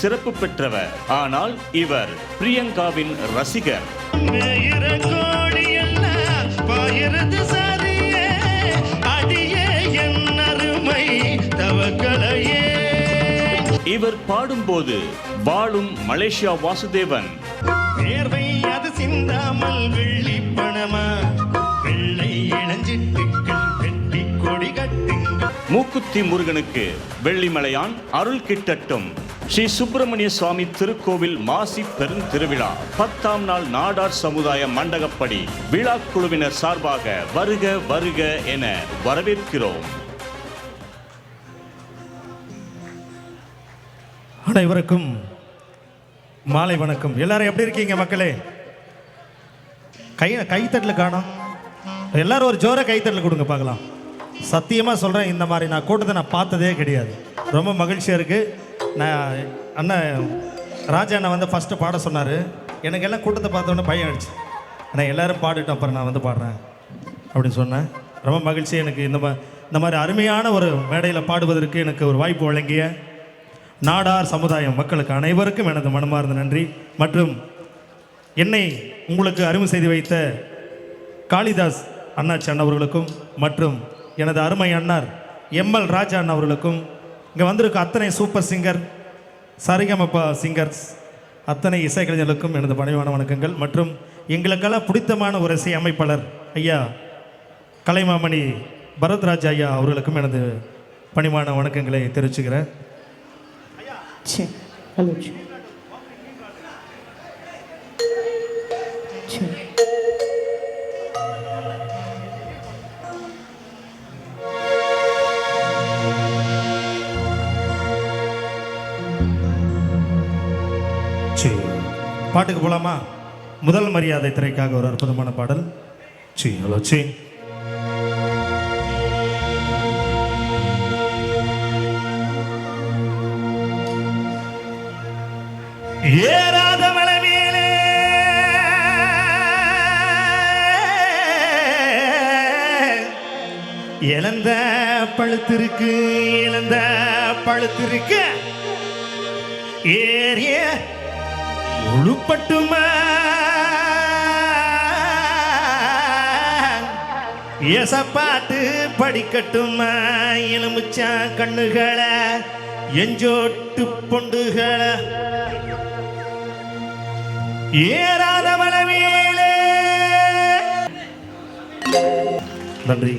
சிறப்பு பெற்றவர். ஆனால் இவர் பிரியங்காவின் ரசிகர். இவர் பாடும்போது வாழும் மலேசியா வாசுதேவன். வேர்வை அது சிந்தாமல் வெள்ளி பணமா? வெள்ளை இளஞ்சிட்டுக்கள் வெட்டி கொடி கட்டுங்கள் மூக்குத்தி முருகனுக்கு வெள்ளிமலையான் அருள் கிட்டட்டும். ஸ்ரீ சுப்பிரமணிய சுவாமி திருக்கோவில் மாசி பெருந்திருவிழா பத்தாம் நாள் நாடார் சமுதாய மண்டகப்படி விழா குழுவினர் சார்பாக வருக வருக என வரவேற்கிறோம். அனைவருக்கும் மாலை வணக்கம். எல்லாரும் எப்படி இருக்கீங்க மக்களே? கை கைத்தட்டில் காணும். எல்லாரும் ஒரு ஜோர கைத்தட்டல் கொடுங்க பார்க்கலாம். சத்தியமாக சொல்கிறேன் இந்த மாதிரி நான் கூட்டத்தை நான் பார்த்ததே கிடையாது. ரொம்ப மகிழ்ச்சியாக இருக்குது நான் அண்ணன் ராஜா அண்ணன் வந்து ஃபஸ்ட்டு பாட சொன்னார். எனக்கு எல்லாம் கூட்டத்தை பார்த்தோன்னே பயம் ஆயிடுச்சு. ஆனால் எல்லோரும் பாடிட்டோம் அப்புறம் நான் வந்து பாடுறேன் அப்படின்னு சொன்னேன். ரொம்ப மகிழ்ச்சி எனக்கு இந்த மா இந்த மாதிரி அருமையான ஒரு மேடையில் பாடுவதற்கு எனக்கு ஒரு வாய்ப்பு வழங்கிய நாடார் சமுதாயம் மக்களுக்கு அனைவருக்கும் எனது மனமார்ந்த நன்றி. மற்றும் என்னை உங்களுக்கு அருமை செய்து வைத்த காளிதாஸ் அண்ணாச்சி அண்ணவர்களுக்கும் மற்றும் எனது அருமை அண்ணார் எம்எல் ராஜா அண்ணா அவர்களுக்கும் இங்கே வந்திருக்க அத்தனை சூப்பர் சிங்கர் சரிகமப்பா சிங்கர்ஸ் அத்தனை இசைக்கலைஞர்களுக்கும் எனது பணிவான வணக்கங்கள். மற்றும் எங்களுக்கெல்லாம் பிடித்தமான ஒரு இசை அமைப்பாளர் ஐயா கலைமாமணி பரத்ராஜ் ஐயா அவர்களுக்கும் எனது பணிவான வணக்கங்களை தெரிவிச்சுக்கிறேன். பாட்டுக்கு போகலாமா முதல் மரியாதை திரைக்காக ஒரு அற்புதமான பாடல். சி ஹலோ சி. ஏறாத மலை மேலே இழந்த பழுத்திருக்கு இழந்த பழுத்திருக்கு. ஏறிய உழுப்பட்டுமா. எசப்பாட்டு படிக்கட்டுமா. எலுமிச்சா கண்ணுகளை எஞ்சோட்டு பொண்டுகளை. ஏறாத மலவேலே நன்றி.